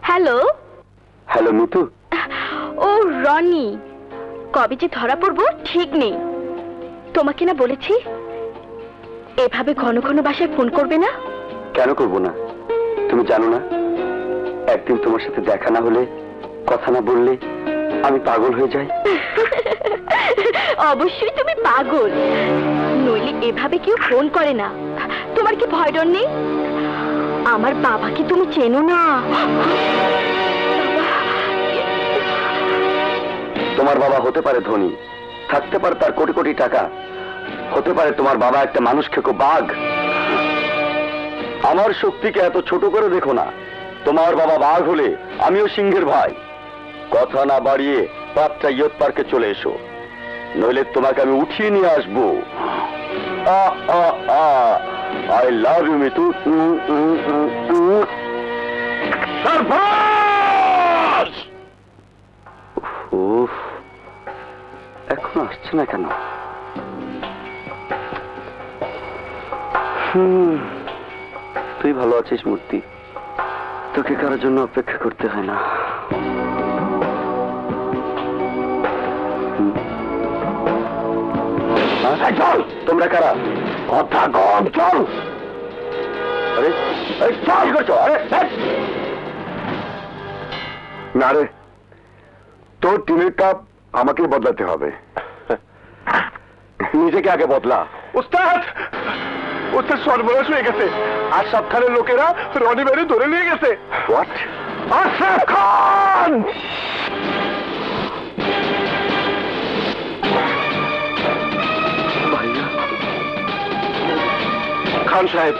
Hello? Hello Mitu. ও রনি। কবে যে ধরা পড়ব ঠিক নেই। তোমাকে না বলেছি এভাবে ঘন ঘন বাসায় ফোন করবে না? কেন করব না? তুমি জানো না একদিন তোমার সাথে দেখা না হলে কথা না বললে আমি পাগল হয়ে যাই। অবশ্যই তুমি পাগল। নইলে এভাবে কেউ ফোন করে না। তোমার কি ভয় ডর নেই? আমার বাবাকে তুমি চেনো না। তোমার বাবা হতে পারে ধনী, থাকতে পারে তার কোটি কোটি টাকা, হতে পারে তোমার বাবা একটা মানুষ খেকো বাঘ। আমার শক্তিকে এত ছোট করে দেখো না। তোমার বাবা বাঘ হলে আমিও সিংহের ভাই। কথা না বাড়িয়ে পাঁচটা ইয়ত পার্কে চলে এসো। নইলে তোমাকে আমি উঠিয়ে নিয়ে আসব। উম, উম, উম, উম। সারফাস! উফ এখন আসছে না কেন? তুই ভালো আছিস মূর্তি। তোকে কারোর জন্য অপেক্ষা করতে হয় না। তোমরা কারা? কথা কম চল আরে আরে, চল কি করছ আরে ধ্যাৎ। না রে তোর টিমের কাপ আমাকে বদলাতে হবে নিজেকে আগে বদলা উস্তাদ উস্তাদ সর্বনাশ হয়ে গেছে আর সবখানের লোকেরা রনি বেড়ে ধরে নিয়ে গেছে হোয়াট আশরাফ খান খান সাহেব।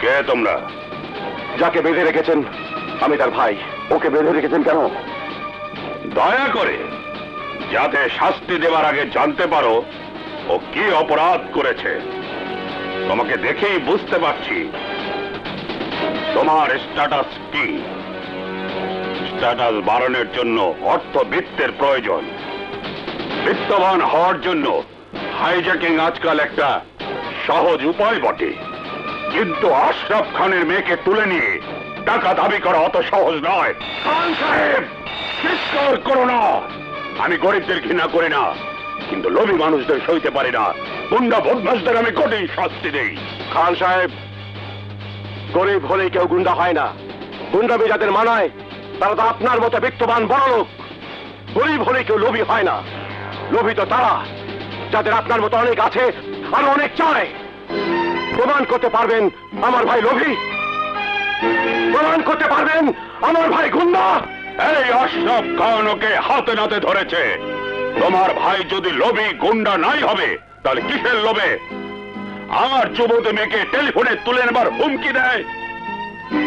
কে তোমরা? যাকে বেঁধে রেখেছেন আমি তার ভাই। ওকে বেঁধে রেখেছেন কেন? দয়া করে যাতে শাস্তি দেওয়ার আগে জানতে পারো ও কি অপরাধ করেছে। তোমাকে দেখেই বুঝতে পারছি। তোমার স্ট্যাটাস কি? স্ট্যাটাস বাড়ানোর জন্য অর্থবিত্তের প্রয়োজন। বিত্তবান হওয়ার জন্য হাইজ্যাকিং আজকাল একটা সহজ উপায় বটে। কিন্তু আশরাফ খানের মেয়েকে তুলে নিয়ে টাকা দাবি করা অত সহজ নয়। খান আমি গরিবদের ঘৃণা করি না, কিন্তু লোভী মানুষদের সইতে পারি না। গুন্ডা বদমাসদের আমি কঠিন শাস্তি দেই। খান সাহেব, গরিব হলেই কেউ গুন্ডা হয় না। গুন্ডামি যাদের মানায় তারা তো আপনার মতো বিত্তবান বড় লোক। গরিব হলে কেউ লোভী হয় না। লোভী তো তারা, যাদের আপনার মতো অনেক আছে আর অনেক চায়। প্রমাণ করতে পারবেন আমার ভাই লোভী। প্রমাণ করতে পারবেন আমার ভাই গুন্ডা। এই আশরাফ খান ওকে হাতে নাতে ধরেছে। তোমার ভাই যদি লোভী গুন্ডা নাই হবে তাহলে কিসের লোভে? আমার যুবতী মেয়েকে টেলিফোনে তুলে নেবার হুমকি দেয়।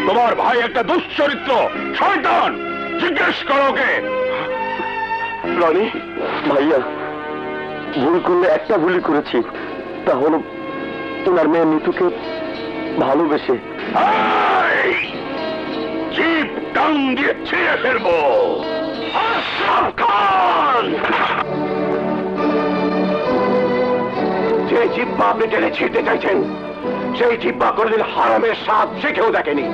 তোমার ভাই একটা দুশ্চরিত্র শয়তান! জিজ্ঞেস করো ওকে। রনি ভাইয়া ভুল করলে একটা ভুলই করেছি। তা হলো তোমার মেয়ে মিতুকে ভালোবেসে। যে জিব্বা আপনি টেনে ছিঁড়তে চাইছেন, সেই জিব্বা কোনদিন হারামের স্বাদ শিখেও দেখেনি।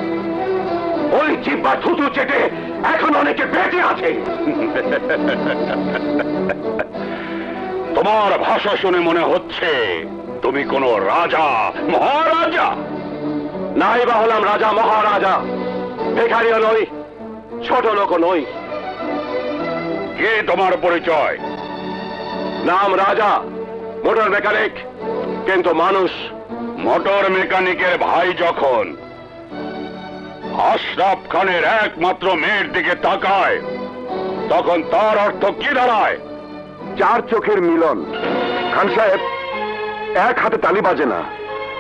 ওই জিব্বা থুতু চেটে এখন অনেকে বেঁচে আছে। তোমার ভাষা শুনে মনে হচ্ছে তুমি কোন রাজা, মহারাজা? নাই বা হলাম রাজা, মহারাজা। বেকারিও নই, ছোট লোকও নই। কে তোমার পরিচয়? নাম রাজা, মোটর মেকানিক। কিন্তু মানুষ মোটর মেকানিকের ভাই যখন আশরাফ খানের একমাত্র মেয়ের দিকে তাকায়, তখন তার অর্থ কি দাঁড়ায়? চার চোখের মিলন। খান সাহেব এক হাতে তালি বাজে না।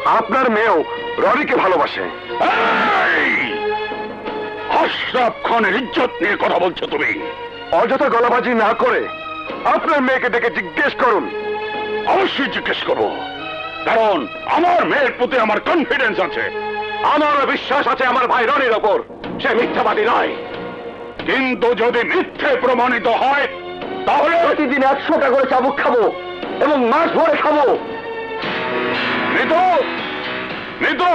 আপনার মেয়েও রনিকে ভালোবাসে! আশরাফ খানের ইজ্জত নিয়ে কথা বলছো তুমি। অযথা গলাবাজি না করে আপনার মেয়েকে ডেকে জিজ্ঞেস করুন। অবশ্যই জিজ্ঞেস করব। কারণ আমার মেয়ের প্রতি আমার কনফিডেন্স আছে। আমারও বিশ্বাস আছে আমার ভাই রনির ওপর। সে মিথ্যাবাদী নয়। কিন্তু যদি মিথ্যে প্রমাণিত হয় তাহলে প্রতিদিন একশোটা করে চাবুক খাব এবং মাছ ভরে খাব। মৃদু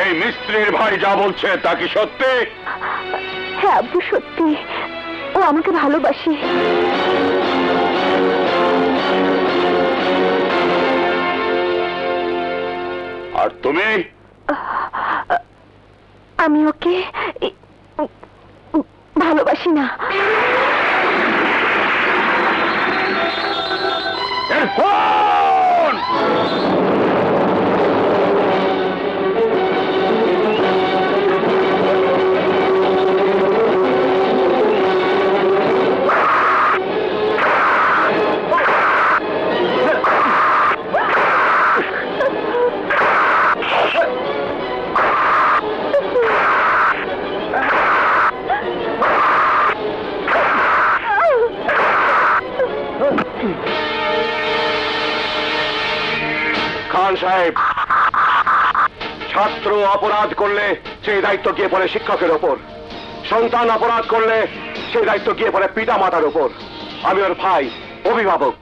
এই মিস্ত্রির ভাই যা বলছে তা কি সত্যি? হ্যাঁ আব্বু সত্যি। ও আমাকে ভালোবাসে। আর তুমি? আমি ওকে ভালোবাসি না। সাহেব। ছাত্র অপরাধ করলে সেই দায়িত্ব গিয়ে পড়ে শিক্ষকের ওপর। সন্তান অপরাধ করলে সেই দায়িত্ব গিয়ে পড়ে পিতা মাতার ওপর। আমি ওর ভাই, অভিভাবক।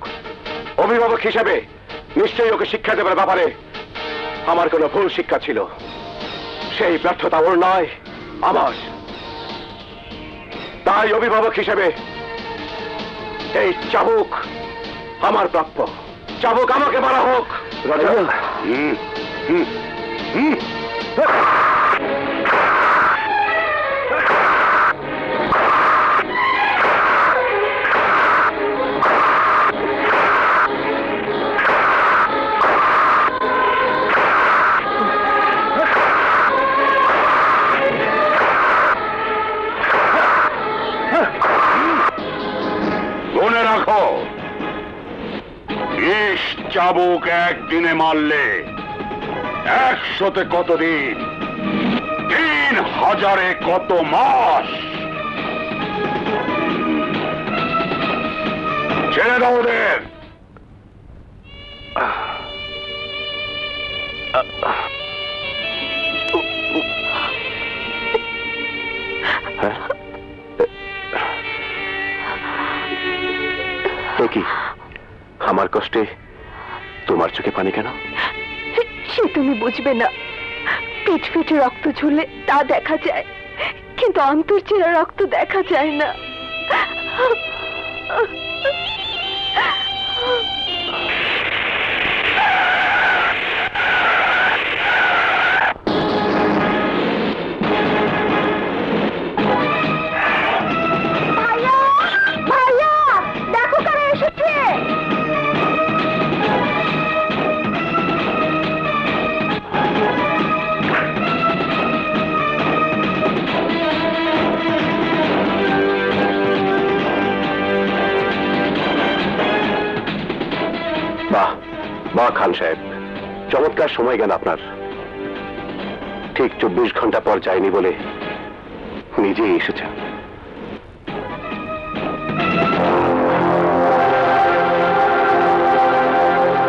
অভিভাবক হিসেবে নিশ্চয়ই ওকে শিক্ষা দেবার ব্যাপারে আমার কোনো ভুল শিক্ষা ছিল। সেই ব্যর্থতা ওর নয়, আমার। তাই অভিভাবক হিসেবে এই চাবুক আমার প্রাপ্য। চাবুক আমাকে মারা হোক। রাজা হুম, হুম, হুম। চাবুক একদিনে মারলে একশোতে কতদিন? তিন হাজারে কত মাস? ছেড়ে দাও ওদের। আমার কষ্টে তোমার চোখে পানি কেন? সে তুমি বুঝবে না। পিঠ পিঠে রক্ত ঝুলে তা দেখা যায়, কিন্তু অন্তর চেরা রক্ত দেখা যায় না। বাহ বাহ খান সাহেব। চমৎকার সময় গেল আপনার। ঠিক চব্বিশ ঘণ্টা পর যায়নি বলে নিজেই এসেছেন।